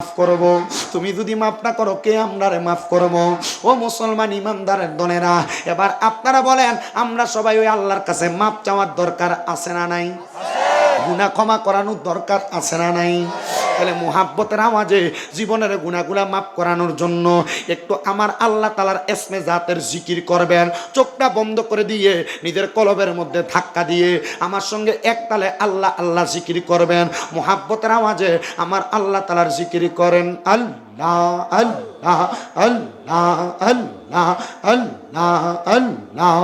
মাফ করব। তুমি যদি মাফ না করো, কে আমরারে মাফ করব? ও মুসলমান ইমানদারের দলেরা, এবার আপনারা বলেন, আমরা সবাই ওই আল্লাহর কাছে মাপ চাওয়ার দরকার আছে না নাই? গুণা ক্ষমা করানোর দরকার আছে না নাই? তাহলে মোহাব্বতের আওয়াজে জীবনের গুণাগুলা মাফ করানোর জন্য একটু আমার আল্লাহ তালার এসমে জাতের জিকির করবেন। চোখটা বন্ধ করে দিয়ে নিজের কলবের মধ্যে ধাক্কা দিয়ে আমার সঙ্গে এক তালে আল্লাহ আল্লাহ জিকির করবেন। মোহাব্বতের আওয়াজে আমার আল্লাহ তালার জিকির করেন, আল্লাহ আল্লাহ আল্লাহ আল্লাহ আল্লাহ আল্লাহ।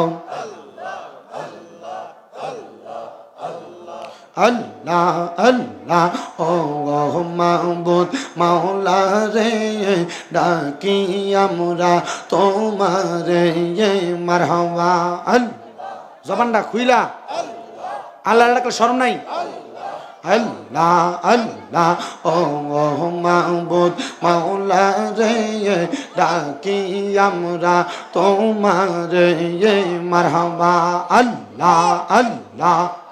আল্লাহ আল্লাহ ও মাহবুদ মাওলা রে ডাকি আমরা তোমারে মারহাবা। আল জবানটা খুইলা। আল্লাহ। ডাকলে শরম নাই? আল্লাহ। আল্লাহ ও মাহবুদ মাওলা রে ডাকি আমরা তোমারে মারহাবা। আল্লাহ আল্লাহ।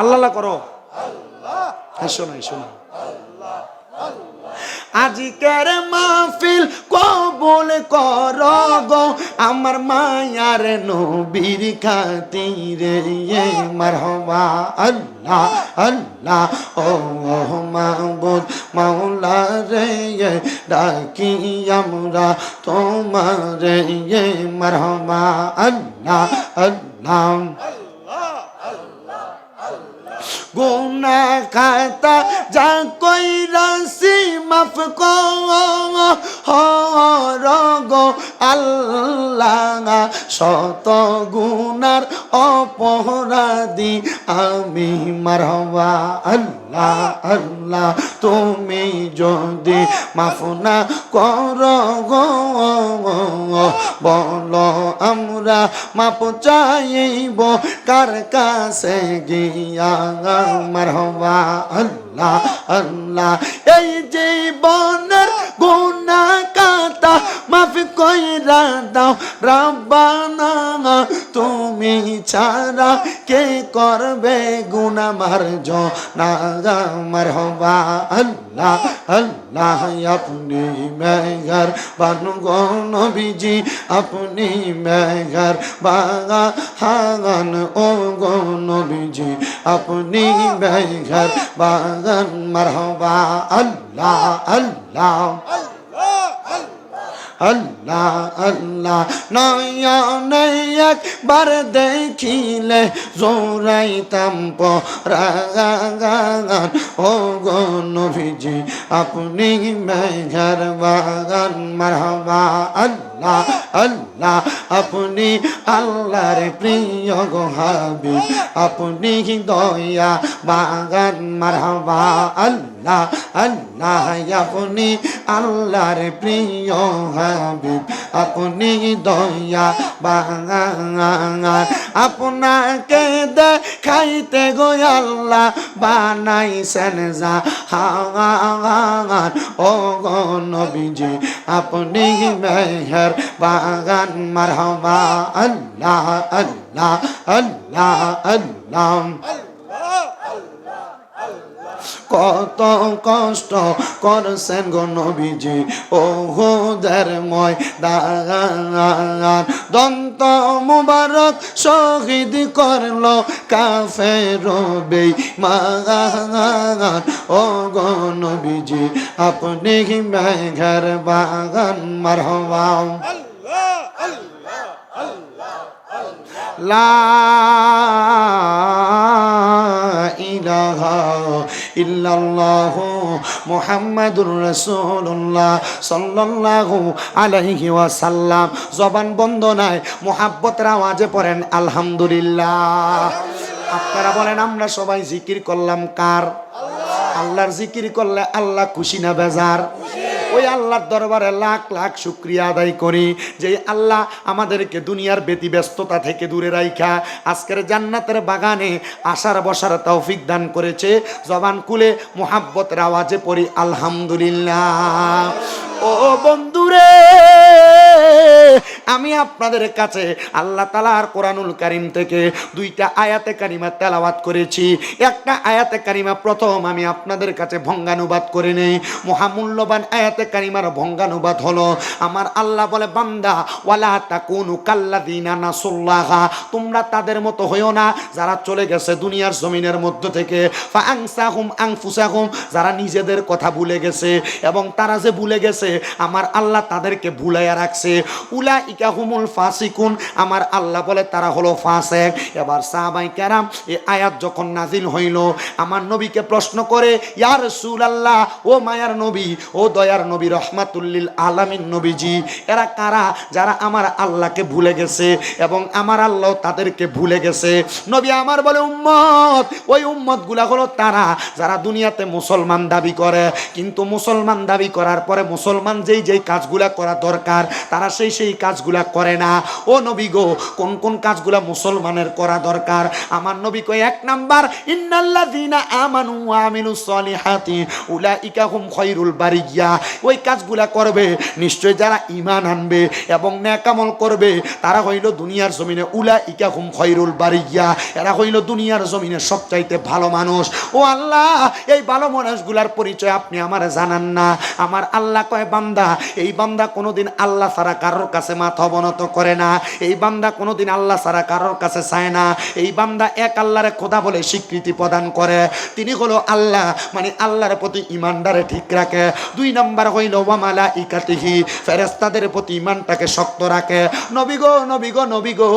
আল্লাহ করো। এসো না এসো না আজিকের মাহফিল কবুল কর গো, আমার মায়ার নবীর খাতিরে মারহবা আল্লাহ আল্লাহ, ও মাহবুদ মাওলা রে ডাকি আমরা তোমার মারহবা আল্লাহ আল্লাহ। গুনা খাতা যা কই রাশি মাফ কর গো, আল্লাহ, শত গুনার অপরাধী আমি মারহবা। আল্লাহ আল্লাহ, তুমি যদি মাফ না কর গো, বলো আমরা মাপ চাইব কার কাছে গিয়া মারহবা আল্লাহ আল্লাহ এই জীবনের গুনা কাতা মাফ কইরা দাও। রাব্বানা, তুমি ছাড়া কে করবে গুনা মার না মারহবা, আল্লাহ আল্লাহ, আপনি মেঘর বানু নবীজি, আপনি মেঘর বাগা হাগান ও গো নবীজি, আপনি মেঘর বাগান মারহবা, আল্লাহ আল্লাহ। আল্লাহ আল্লাহ নয়নে একবার দেখিলে জোরাইতাম পরাগান ও গো নভিজি আপনি মেঘর বাগান, মারহাবা, আল্লাহ। আল্লাহ আল্লাহ, আপনি আল্লাহর প্রিয় গোহাবি আপনি দয়া, বাগান, মারহাবা। আল্লাহ আল্লাহ, আপনি আল্লাহর প্রিয় হাবিব। আপনি দয়া বাগান আপনাকে দেখাইতে গো আল্লাহ বানাইছেন যা হাগান ও গো নবীজি আপনি মেহের বাগান মারহাবা আল্লাহ আল্লাহ আল্লাহ আল্লাহ কত কষ্ট করছেন গো নবীজি। ও হোদের ময় দাগান দন্ত মুবারক শহীদ করল কাফে রবে মাগান ও গো নবীজি, আপনি মেঘর বাগান, মারহবা। লা ইলাহা ইল্লাল্লাহ মুহাম্মাদুর রাসূলুল্লাহ সাল্লাল্লাহু আলাইহি ওয়াসাল্লাম। জবান বন্ধ নাই, মোহাব্বতের আওয়াজে পড়েন, আলহামদুলিল্লাহ। আপনারা বলেন, আমরা সবাই জিকির করলাম কার? আল্লাহর জিকির করলে আল্লাহ খুশি না বেজার? ওই আল্লাহর দরবারে লাখ লাখ শুক্রিয়া আদায় করি যে আল্লাহ আমাদেরকে দুনিয়ার ব্যতি ব্যস্ততা থেকে দূরে রাইখা, আজকের জান্নাতের বাগানে আসার বসার তৌফিক দান করেছে। জবান কুলে মোহাব্বতের আওয়াজে পড়ি, আলহামদুলিল্লাহ। ও বন্ধুরে আমি আপনাদের কাছে আল্লাহ তালার কোরআনুল কারিম থেকে দুইটা আয়াতে কারিমা তেলাওয়াত করেছি। একটা আয়াতে কারিমা প্রথম আমি আপনাদের কাছে ভঙ্গানুবাদ করে নেই। মহামূল্যবান আয়াতে কারিমার ভঙ্গানুবাদ হলো, আমার আল্লাহ বলে, বান্দা, ওয়ালা তাকুনু কাল্লাদিনা নাসুল্লাহা। তোমরা তাদের মতো হইও না, যারা চলে গেছে দুনিয়ার জমিনের মধ্য থেকে। ফাংসাহুম আংফুসাহুম, যারা নিজেদের কথা ভুলে গেছে, এবং তারা যে ভুলে গেছে, আমার আল্লাহ তাদেরকে ভুলাইয়া রাখছে। উলা ইকাহুমুল ফাসিকুন। আমার আল্লাহ বলে, তারা হলো ফাসেক। এবার সাহাবাই কেরাম এই আয়াত যখন নাজিল হইল, আমার নবীকে প্রশ্ন করে ইয়ার সুল আল্লাহ ও মায়ার নবী, ও দয়ার নবী, রহমাতুল্লিল আলামিন নবীজি, এরা কারা যারা আমার আল্লাহকে ভুলে গেছে এবং আমার আল্লাহ তাদেরকে ভুলে গেছে? নবী আমার বলে, উম্মত, ওই উম্মতগুলা হলো তারা যারা দুনিয়াতে মুসলমান দাবি করে। কিন্তু মুসলমান দাবি করার পরে মুসলমান যেই যেই কাজগুলা করা দরকার, তারা সেই সেই কাজগুলা করে না। ও নবী গো, কোন কোন কাজগুলা মুসলমানের করা দরকার? আমার নবী কই এক নাম্বার, ইন্নাল্লাযীনা আমানু ওয়া আমিলুস সলিহাতি, উলাইকা হুম খায়রুল বারিয়া ওই কাজগুলা করবে, নিশ্চয় যারা ঈমান আনবে এবং নেকামল করবে, তারা হইল দুনিয়ার জমিনে উলাইকা হুম খায়রুল বারিয়া এরা হইল দুনিয়ার জমিনে সবচাইতে ভালো মানুষ। ও আল্লাহ, এই ভালো মানুষগুলার পরিচয় আপনি আমার জানান না। আমার আল্লাহ কয়, বান্দা, এই বান্দা কোনোদিন আল্লাহ ছাড়া কারোর কাছে মাথা অবনত করে না। এই বান্দা কোনোদিন আল্লাহ ছাড়া কারোর কাছে চায় না। এই বান্দা এক আল্লাহরে খোদা বলে স্বীকৃতি প্রদান করে। তিনি হলো আল্লাহ মানে আল্লাহর প্রতি ইমানদারে ঠিক রাখে। দুই নাম্বার হইল ওয়ামালা ইকাতিহি ফেরেস্তাদের প্রতি ইমানটাকে শক্ত রাখে। নবী গো নবী গো নবী গো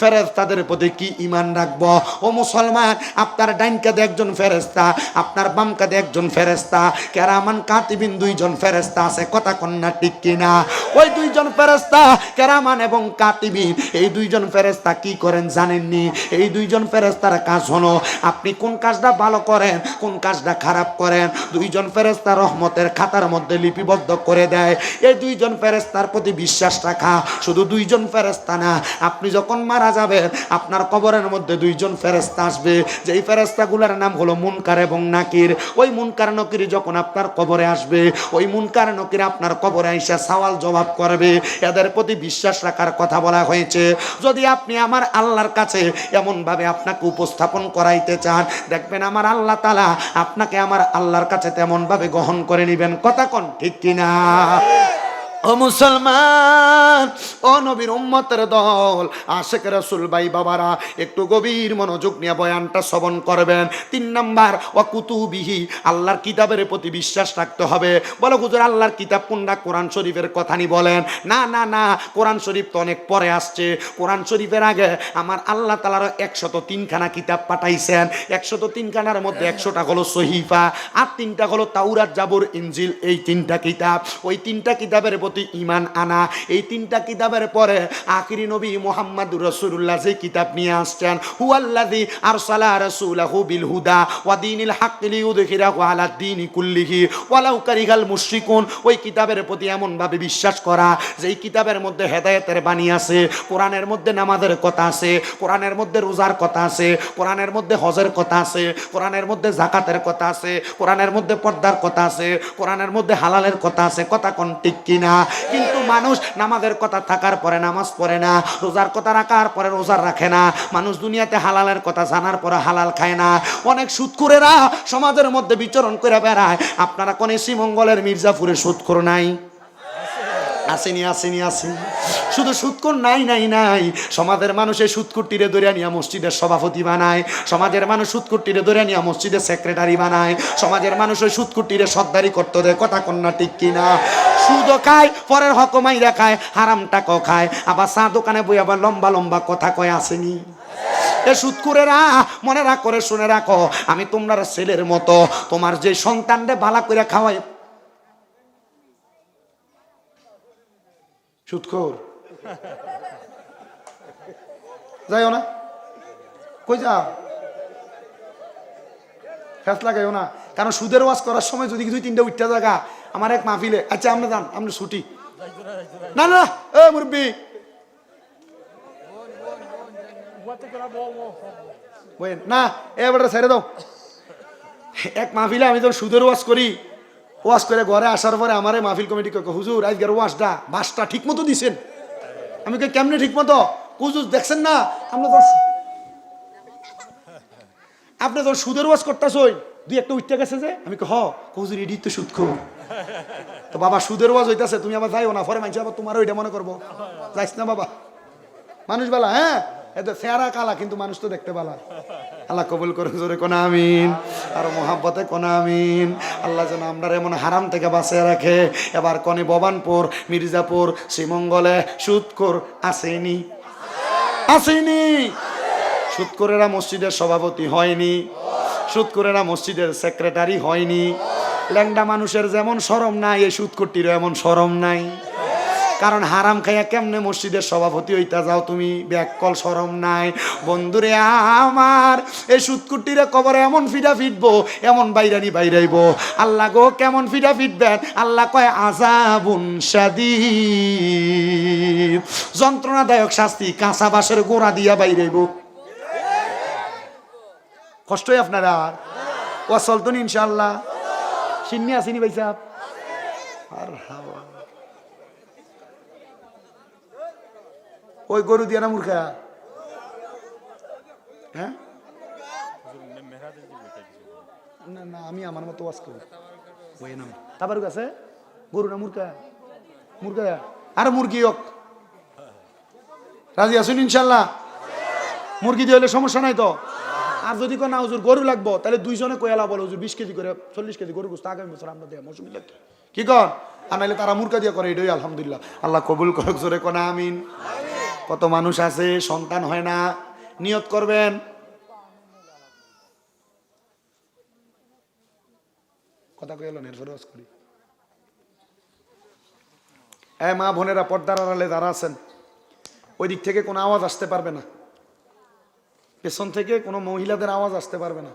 ফেরেস্তাদের প্রতি কি ইমান রাখব? ও মুসলমান, আপনার ডাইন কাঁধে একজন ফেরেস্তা আপনার বাম কাঁধে একজন ফেরেস্তা কেরামান কাতিবিন দুইজন ফেরেস্তা আছে, কথা কন্যা ঠিক কিনা? ওই দুইজন ফেরেস্তা কেরামান এবং কাতিবিন এই দুইজন ফেরেস্তা কি করেন জানেননি? এই দুইজন ফেরেস্তার কাজ হলো, আপনি কোন কাজটা ভালো করেন, কোন কাজটা খারাপ করেন? দুইজন ফেরেস্তা রহমতের খাতার মধ্যে লিপিবদ্ধ করে দেয়। এই দুইজন ফেরেস্তার প্রতি বিশ্বাস রাখা শুধু দুইজন ফেরেস্তা না, আপনি যখন মারা যাবেন, আপনার কবরের মধ্যে দুইজন ফেরেস্তা আসবে। যেই ফেরেস্তাগুলোর নাম হলো মুনকার এবং নাকির। ওই মুনকার নকির যখন আপনার কবরে আসবে, ওই মুনকার নকির আপনার কবরে আইসা সওয়াল জবাব করবে। এদের প্রতি বিশ্বাস রাখার কথা বলা হয়েছে, যদি আপনি আমার আল্লাহর কাছে এমনভাবে আপনাকে উপস্থাপন করাইতে চান, দেখবেন আমার আল্লাহ তালা আপনাকে আমার আল্লাহর কাছে তেমনভাবে গ্রহণ করে নেবেন। কথা কন ঠিক কিনা? ও মুসলমান, ও নবীর উম্মতের দল, আশেক রসুল, ভাই বাবারা, একটু গভীর মনোযোগ নিয়ে বয়ানটা শ্রবণ করবেন। তিন নাম্বার ও কুতুবিহি, আল্লাহর কিতাবের প্রতি বিশ্বাস রাখতে হবে। বলো হুজুর, আল্লাহর কিতাব কোনটা? কোরআন শরীফের কথা নি বলেন। না না না, কোরআন শরীফ তো অনেক পরে আসছে। কোরআন শরীফের আগে আমার আল্লাহ তালারও একশত তিনখানা কিতাব পাঠাইছেন। একশত তিনখানার মধ্যে একশোটা হলো সহিফা, আর তিনটা হলো তাউরাত জাবুর, ইনজিল, এই তিনটা কিতাব। ওই তিনটা কিতাবের প্রতি ইমান আনা। এই তিনটা কিতাবের পরে আখিরি নবী মোহাম্মদ রসুল্লাহ যে কিতাব নিয়ে আসছেন হুয়াল্লাদি আর সালা রসুলাহু বিল হুদা ওয়া দিনিল হাক্কিলি উদখিরাহু আলা দিনি কুল্লিহি ওয়ালাউ কারিগাল মুশরিকুন। ওই কিতাবের প্রতি এমনভাবে বিশ্বাস করা যে এই কিতাবের মধ্যে হেদায়েতের বাণী আছে, কোরআনের মধ্যে নামাজের কথা আছে, কোরআনের মধ্যে রোজার কথা আছে, কোরআনের মধ্যে হজের কথা আছে, কোরআনের মধ্যে জাকাতের কথা আছে, কোরআনের মধ্যে পর্দার কথা আছে, কোরআনের মধ্যে হালালের কথা আছে, কথা কোন ঠিক কিনা? কিন্তু মানুষ নামাজের কথা থাকার পরে নামাজ পড়ে না, রোজার কথা রাখার পরে রোজার রাখে না, মানুষ দুনিয়াতে হালালের কথা জানার পরে হালাল খায় না। অনেক সুৎখুরেরা সমাজের মধ্যে বিচরণ করে বেড়ায়। আপনারা কোন শ্রীমঙ্গলের মির্জাপুরে সুৎখুর নাই? আসেনি আসেনি আসেনি। শুধু সুৎকর নাই নাই নাই। সমাজের মানুষের সুৎকুটিরে দরিয়া নিয়ে মসজিদের সভাপতি বানায়। সমাজের মানুষ সুৎকুটিরে দরিয়া নিয়ে মসজিদের সেক্রেটারি বানায়। সমাজের মানুষ ওই সুৎকুটিরে সর্দারি করতে দেয়। কথা কন্যা ঠিক কিনা? সুদও খায়, পরের হকমাই দেখায় হারাম টাকাও খায়? আবার চা দোকানে বই আবার লম্বা লম্বা কথা কয় আসেনি এ সুৎকুরেরা, মনে রাখ, করে শুনে রাখো। আমি তোমরা ছেলের মতো, তোমার যে সন্তানরে বালা করে খাওয়াই সুৎখোর যাইও না। কই যাও? ফ্যাস লাগাইও না। কারণ সুদের ওয়াজ করার সময় যদি দুই তিনটা উঠতে জায়গা আমার এক মাহফিলে। আচ্ছা আপনি যান আপনি ছুটি। না না এ, মুরব্বী। না এবারে ছেড়ে দাও। এক মাহফিলে আমি যখন সুদের ওয়াজ করি, ওয়াজ করে ঘরে আসার পরে আমারে মাহফিল কমিটি হুজুর, আজকের ওয়াজটা, বাসটা ঠিক মতো দিছেন? আমি কে কেমনে ঠিক মতো? কুজুজ দেখছেন না? আমরা তো আপনি তো সুদের ওয়াজ করতেছই। দুই একটা উঠতে গেছে যে, আমি কে, হ, কুজুর ইডি তো সুদ খুব। তো বাবা, সুদের ওয়াজ হইতাছে, তুমি আবার যাইও না, পরে মানছি আবার তোমার ওইটা মনে করব। যাইস না বাবা। মানুষ বেলা হ্যাঁ? এত চেহারা কালা, কিন্তু মানুষ তো দেখতে পালা আল্লাহ কবুল করে জোরে কোনা আমিন। আর মোহাব্বতে কোনা আমিন। আল্লাহ যেন আমরা এমন হারাম থেকে বাঁচিয়ে রাখে। এবার কনে ববানপুর মির্জাপুর, শ্রীমঙ্গলে সুদকর আসেনি। আসেনি। সুদকরেরা মসজিদের সভাপতি হয়নি। সুদকরেরা মসজিদের সেক্রেটারি হয়নি। ল্যাংডা মানুষের যেমন সরম নাই, এই সুদকটিরও এমন সরম নাই। কারণ হারাম খাইয়া কেমনে মসজিদের সভাপতি হইতা? যাও তুমি, ব্যাককল সরম নাই। বন্ধুরে আমার, এই সুৎকুটিরে কবরে এমন ফিডা ফিটবো, এমন বাইরানি বাইরাইব। আল্লাহ গো, কেমন ফিডা ফিটবেন? আল্লাহ কয় আজাবুন সাদি যন্ত্রণাদায়ক শাস্তি, কাঁচা বাঁশের গোড়া দিয়া বাইরাইব। কষ্টই আপনারা ও চলতো ইনশাল্লাহ সিন্নি আসিনি ভাই সাহেব? আর ওই গরু দিয়া না মূর্খা হ্যাঁ? না না, আমি আমার মতো ওই নাম। তারপর কাছে গরু না মুরগা? মুরগা। আর মুরগি হোক। রাজি আসুন ইনশাল্লাহ? মুরগি দিয়ে হলে সমস্যা নাই তো? আর যদি কোনো না, হুজুর, গরু লাগবো, তাহলে দুইজনে কয়ালা বলো হুজুর, বিশ কেজি করে, চল্লিশ কেজি গরু গুস্ত আগামী বছর আমরা দেয়। অসুবিধা কি কি কর? আর তারা মুরগা দিয়ে করে, এটাই আলহামদুলিল্লাহ। আল্লাহ কবুল করুক, জোরে কোনা, আমিন। কত মানুষ আছে, সন্তান হয় না। নিয়ত করবেন। কথা কইল করি। মা বোনেরা, পর্দার আড়ালে যারা আছেন, ওই দিক থেকে কোনো আওয়াজ আসতে পারবে না। পেছন থেকে কোনো মহিলাদের আওয়াজ আসতে পারবে না।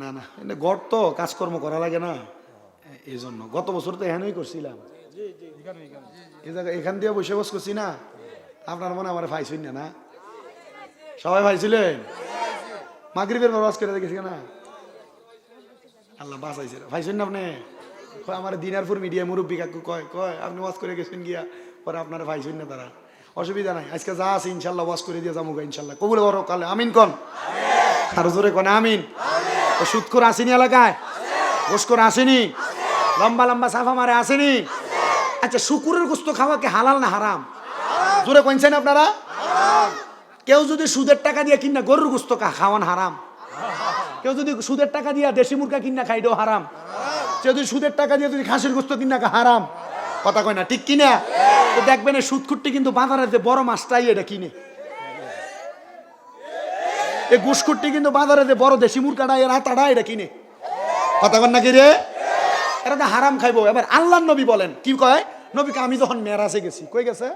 না না এটা গড় তো কাজকর্ম করা লাগে না। এই জন্য গত বছর তো এখানেই করছিলাম। এখান দিয়ে বসে বস করছি না। আপনার মনে আমার পাইছেন না না? সবাই পাইছিলেন মাগরিবের বরবাস করে দেখেছি না? আল্লাহ বাঁচাইছে পাইছেন না আপনি? কয় আমার দিনারপুর মিডিয়া মুরব্বী কাকু কয় কয় আপনি ওয়াজ করে গেছেন গিয়া পরে আপনারা পাইছেন না তারা। অসুবিধা নাই। আজকে যা আছে ইনশাল্লাহ ওয়াজ করে দিয়ে যাব ইনশাল্লাহ। কবুল করো কালে আমিন কন। আর জোরে কন আমিন। ও সুৎখোর আসেনি এলাকায়? ঘুষখোর আসেনি? লম্বা লম্বা সাফা মারে আসেনি? আচ্ছা শুকুরের গোস্ত খাওয়া কি হালাল না হারাম? জোরে কইছেন আপনারা? কেউ যদি সুদের টাকা দিয়ে কিনা গরুর গোস্ত খাওয়ান হারাম। কেউ যদি সুদের টাকা দিয়ে দেশি মুরগা কিনা খাইডো হারাম। কেউ যদি সুদের টাকা দিয়ে যদি খাসির গোস্ত কিনা হারাম। কথা কয় না ঠিক কিনা? তো দেখবেন এই সুদকুট্টি কিন্তু বাজারে যে বড় মাছটাই এটা কিনে। এই গুসকুট্টি কিন্তু বাজারে যে বড় দেশি মুরগাটা এর হাতাটা এটা কিনে। কথা কন নাকি রে? এটা তো হারাম খাইবো। এবার আল্লাহ নবী বলেন, কি কয়? নবীকে আমি যখন মেরাজে গেছি, কই গেছে?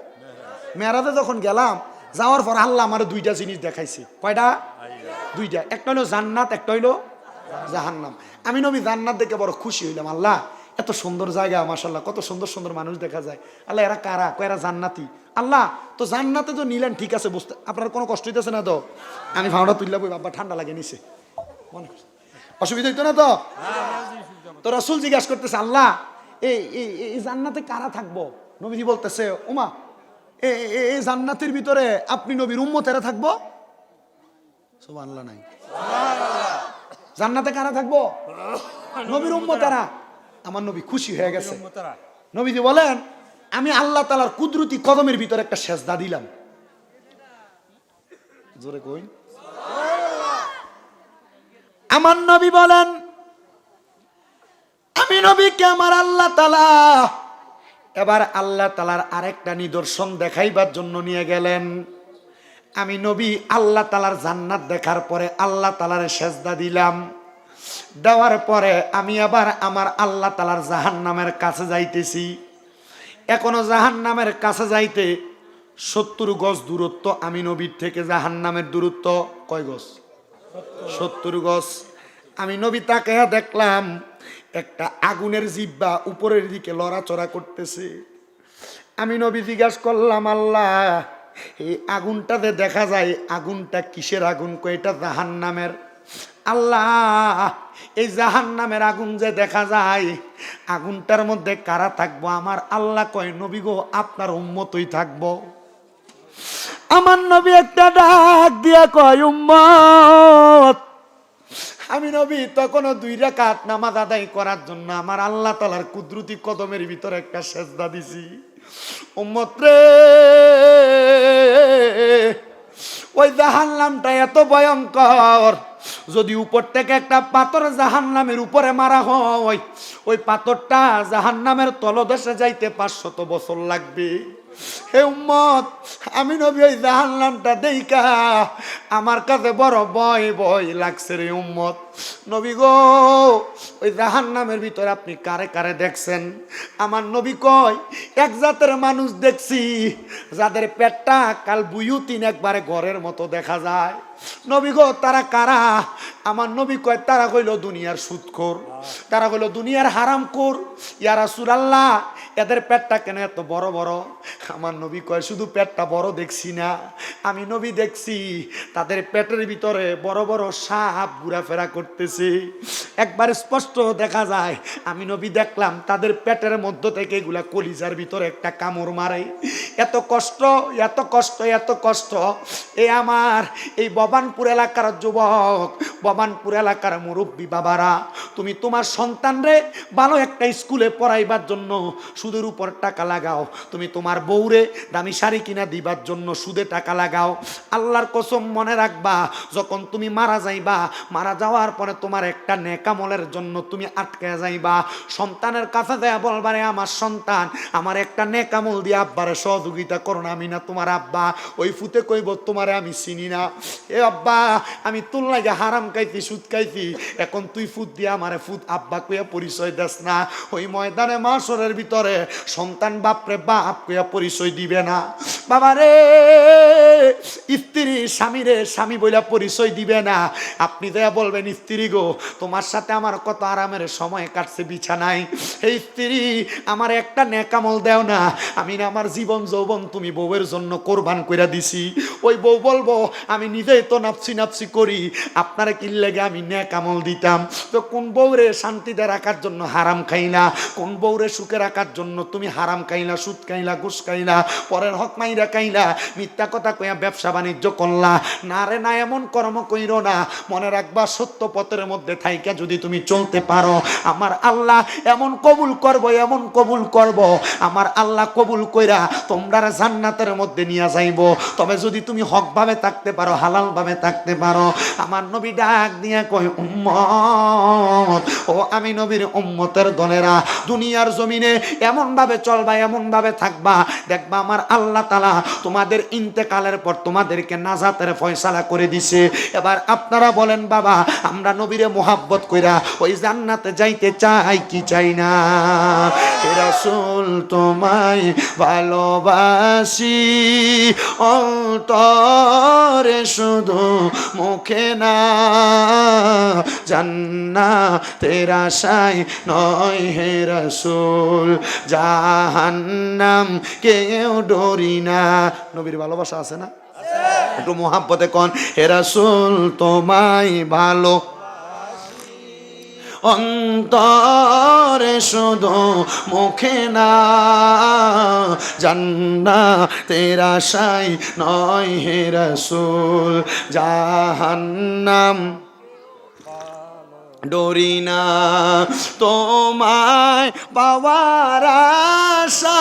মেরাজে যখন গেলাম, যাওয়ার পর আল্লাহ আমার দুইটা জিনিস দেখাইছে। কয়টা? দুইটা। একটা হইল জান্নাত, একটা হইল জাহান্নাম। আমি নবী জান্নাত দেখে বড় খুশি হইলাম, আল্লাহ, এত সুন্দর জায়গা মাসাল্লাহ কত সুন্দর সুন্দর মানুষ দেখা যায়। আল্লাহ, এরা কারা? কয়, এরা জান্নাতি। আল্লাহ, তো জান্নাতে তো নিলেন, ঠিক আছে, বুঝতে, আপনার কোনো কষ্ট হইতেছে না তো? আমি ভাওনা তুললাম বাবা ঠান্ডা লাগে নিছে। অসুবিধা হইতো না তো? তো রসুল জিজ্ঞাসা করতেছে আল্লাহ এই জান্নাতে কারা থাকব? নবীজি বলতেছে এ- এই জান্নাতের ভিতরে আপনি নবীর উম্মতেরা থাকব? সুবহানাল্লাহ নাই। জান্নাতে কারা থাকব? নবীর উম্মতেরা। আমার নবী খুশি হয়ে গেছে। নবীজি বলেন আমি আল্লাহ তালার কুদরতি কদমের ভিতরে একটা সেজদা দিলাম। জোরে কই আমার নবী বলেন আমি আমার আল্লাহ তালা এবার আল্লাহ তালার আরেকটা নিদর্শন দেখাইবার জন্য নিয়ে গেলেন। আমি নবী আল্লাহ তালার জান্নাত দেখার পরে আল্লাহ তালার সেজদা দিলাম। দেওয়ার পরে আমি আবার আমার আল্লাহ তালার জাহান নামের কাছে যাইতেছি। এখনও জাহান নামের কাছে যাইতে সত্তর গজ দূরত্ব আমি নবীর থেকে জাহান নামের দূরত্ব কয় গজ? সত্তর গজ। আমি নবী তাকে দেখলাম একটা আগুনের জিব্বা উপরের দিকে লড়াচড়া করতেছে। আমি নবী জিজ্ঞাসা করলাম, আল্লাহ, এই আগুনটাতে দেখা যায়, আগুনটা কিসের আগুন? কয়টা জাহান নামের আল্লাহ, এই জাহান নামের আগুন যে দেখা যায়, আগুনটার মধ্যে কারা থাকব? আমার আল্লাহ কয়, নবী গো, আপনার উম্মতই থাকব। আমার নবী একটা ডাক দিয়া কয়, উম্মত আমি নবী, তখনও দুই রাকাত নামাজ আদায় করার জন্য আমার আল্লাহ তালার কুদরতি কদমের ভিতরে একটা সেজদা দিছি। উম্মত রে, ওই জাহান্নামটা এত ভয়ঙ্কর, যদি উপর থেকে একটা পাথর জাহান্নামের উপরে মারা হয়, ওই পাথরটা জাহান্নামের তলদেশে যাইতে পাঁচশত বছর লাগবে। হে উম্মত, আমি নবী ওই জাহান্নামটা দেইকা আমার কাছে বড় ভয় ভয় লাগছে রে উম্মত। নবী গো, ওই জাহান্নামের ভিতরে আপনি কারে কারে দেখছেন? আমার নবী কয়, এক জাতের মানুষ দেখছি, যাদের পেটটা কাল বুয়ুতিন একবারে ঘরের মতো দেখা যায়। নবী গো, তারা কারা? আমার নবী কয়, তারা কইল দুনিয়ার সুদখোর তারা কইল দুনিয়ার হারাম কর ইয়ারা সুরাল্লাহ এদের পেটটা কেন এত বড় বড়? আমার নবী কয়, শুধু পেটটা বড় দেখছি না, আমি নবী দেখছি, তাদের পেটের ভিতরে বড় বড় সাপ ঘোরাফেরা করতেছে। একবার স্পষ্ট দেখা যায়, আমি নবী দেখলাম, তাদের পেটের মধ্য থেকে এগুলা কলিজার ভিতরে একটা কামড় মারে। এত কষ্ট এত কষ্ট এত কষ্ট। এ আমার, এই ববানপুর এলাকার যুবক ববানপুর এলাকার মুরব্বী বাবারা, তুমি তোমার সন্তানরে ভালো একটা স্কুলে পড়াইবার জন্য সুদের উপর টাকা লাগাও। তুমি তোমার বউরে দামি শাড়ি কিনা দিবার জন্য সুদে টাকা লাগাও। আল্লাহর কসম মনে রাখবা, যখন তুমি মারা যাইবা, মারা যাওয়ার পরে তোমার একটা নেকামলের জন্য তুমি আটকে যাইবা। সন্তানের কাছে দেয়া বলবারে আমার সন্তান, আমার একটা নেকামল দিয়ে আব্বারে সহযোগিতা করো না আমি না তোমার আব্বা ওই ফুতে কইব, তোমারে আমি চিনি না। এ আব্বা, আমি তোর লাগে হারাম খাইছি, সুদ খাইছি, এখন তুই ফুট দিয়ে আমারে ফুট আব্বা কইয়া পরিচয় দেস না। ওই ময়দানে মাসরের ভিতরে সন্তান বাপরে বাপ কইয়া পরিচয় দিবে না। বাবা রে স্ত্রী স্বামীরে স্বামী বইলা পরিচয় দিবে না। আপনি দেয়া বলবেন, স্ত্রী গো, তোমার সাথে আমার কত আরামের সময় কাটছে, বিছানায়। এই স্ত্রী, আমার একটা নেকামল দেও না। আমি না আমার জীবন যৌবন তুমি বউয়ের জন্য কোরবান কইরা দিছি। ওই বউ বলব, আমি নিজেই তো নাপসি নাপসি করি। আপনারা কি লেগে আমি নেকামল দিতাম। তো কোন বউরে শান্তিতে রাখার জন্য হারাম খাই না? কোন বউরে সুখে রাখার জন্য তুমি হারাম খাইলা সুদ খাইলা ঘুষ খাইলা পরের হক মাইরা খাইলা মিথ্যা কথা কইয়া ব্যবসা বাণিজ্য করলা। না রে, না এমন কর্ম কইরো না। মনে রাখবা সত্য পথের মধ্যে থাইকা যদি তুমি চলতে পারো। আমার আল্লাহ এমন কবুল করব, এমন কবুল করব। আমার আল্লাহ কবুল কইরা তোমরা জান্নাতের মধ্যে নিয়ে যাইব। তবে যদি তুমি হকভাবে থাকতে পারো হালাল ভাবে থাকতে পারো। আমার নবী ডাক দিয়া কয়, উম্মত, ও আমি নবীর উম্মতের দলেরা, দুনিয়ার জমিনে এমন ভাবে চলবা এমন ভাবে থাকবা। দেখবা আমার আল্লাহ তালা তোমাদের ইন্তেকালের পর তোমাদেরকে নাজাতের ফয়সালা করে দিছে। এবার আপনারা বলেন, বাবা, আমরা নবীরে মোহাব্বত কইরা ওই জান্নাতে যাইতে চাই কি চাই না? রাসূল, তোমায় ভালোবাসি। অন্তরে শুধু মুখে না জান্না তেরা সাই নয় হে রসুল, জাহান্নাম কেউ ডরি না। নবীর ভালোবাসা আছে না? একটু মোহাব্বতে কন, হে রসুল, তোমায় ভালো অন্তরে শুধু মুখে না জান্না তেরা সাই নয় হে রসুল জাহান্নাম ডরি না তোমায় পাওয়ার আশায়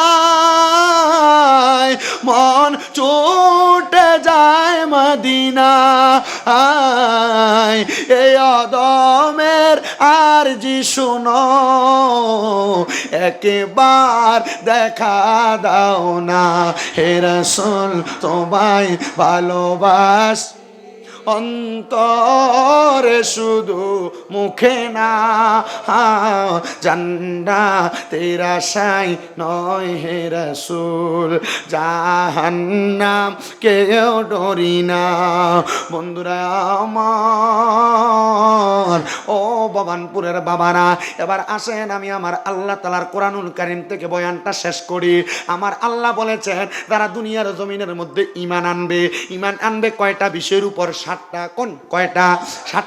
মন ছুটে যায় মদিনা আয় এই অদমের আর জি শুনো, একেবার দেখা দাও না। হে রসুল, তোমায় ভালোবাস অন্তরে শুধু মুখে না জান্না তেরা সাই নয় হে রসুল, জাহান্নাম কেউ ডরি না। বন্ধুরা আমার, ও ভবানপুরের বাবারা, এবার আসেন আমি আমার আল্লাহ তালার কোরআনুল কারিম থেকে বয়ানটা শেষ করি। আমার আল্লাহ বলেছেন তারা দুনিয়ার জমিনের মধ্যে ইমান আনবে ইমান আনবে কয়টা বিষয়ের উপর? সাতটা। কোন? কয়টা?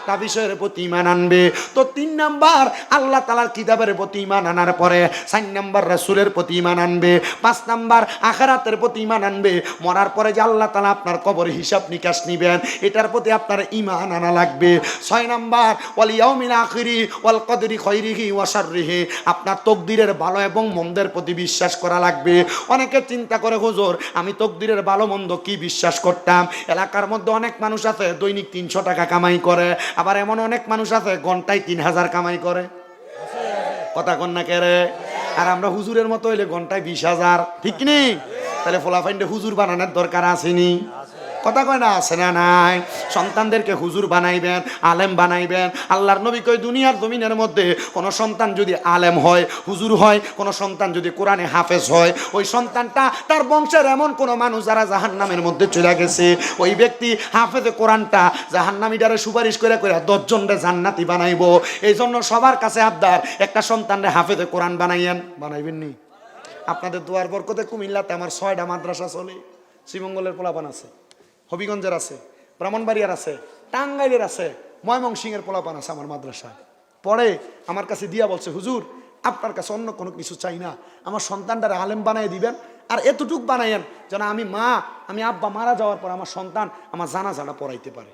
সাতটা বিষয়ের প্রতি ইমান আনবে। তো তিন নাম্বার, আল্লাহ তালার কিতাবের প্রতি ইমান আনার পরে চার নাম্বার, রাসুলের প্রতি ইমান আনবে। পাঁচ নাম্বার, আখারাতের প্রতি ইমান আনবে। মরার পরে যে আল্লাহ তালা আপনার কবর হিসাব নিকাশ নিবেন, এটার প্রতি আপনার ইমান আনা লাগবে। ছয় নাম্বার, ওয়াল ইয়াউমিল আখিরি ওয়াল কদরি খৈরিহি ওয়াশাররিহি আপনার তকদিরের ভালো এবং মন্দের প্রতি বিশ্বাস করা লাগবে। অনেকে চিন্তা করে, হুজুর, আমি তকদিরের ভালো মন্দ কি বিশ্বাস করতাম? এলাকার মধ্যে অনেক মানুষ আছে, দৈনিক তিনশো টাকা কামাই করে। আবার এমন অনেক মানুষ আছে, ঘন্টায় তিন হাজার কামাই করে। কথা কন্যা কেড়ে আর আমরা হুজুরের মতো হইলে ঘন্টায় বিশ হাজার। ঠিক নেই? তাহলে ফোলাফাইন্ডে হুজুর বানানোর দরকার আসেনি। কথা কয় না? আছে না নাই? সন্তানদেরকে হুজুর বানাইবেন, আলেম বানাইবেন। আল্লাহর নবী কই দুনিয়ার জমিনের মধ্যে কোনো সন্তান যদি আলেম হয়, হুজুর হয়, কোনো সন্তান যদি কোরআনে হাফেজ হয়, ওই সন্তানটা তার বংশের এমন কোনো মানুষ যারা জাহান্নামের মধ্যে চলে গেছে। ওই ব্যক্তি হাফেজে কোরআনটা জাহান জাহান্নামীটারে সুপারিশ করে করে দশজনরে জান্নাতি বানাইবো। এই জন্য সবার কাছে আবদার, একটা সন্তানরে হাফেজে কোরআন বানাইয়েন। বানাইবেন নি? আপনাদের দুয়ার বরকতে কুমিল্লাতে আমার ছয়টা মাদ্রাসা চলে। শ্রীমঙ্গলের পোলাপান আছে। হবিগঞ্জের আছে, ব্রাহ্মণবাড়িয়ার আছে, টাঙ্গাইলের আছে, ময়মনসিংহের পোলাপান আছে আমার মাদ্রাসা পরে আমার কাছে দিয়া বলছে, হুজুর, আপনার কাছে অন্য কোনো কিছু চাই না। আমার সন্তানটার আলেম বানাই দিবেন আর এতটুক বানাইয়েন যেন আমি মা, আমি আব্বা মারা যাওয়ার পর আমার সন্তান আমার জানা জানা পড়াইতে পারে।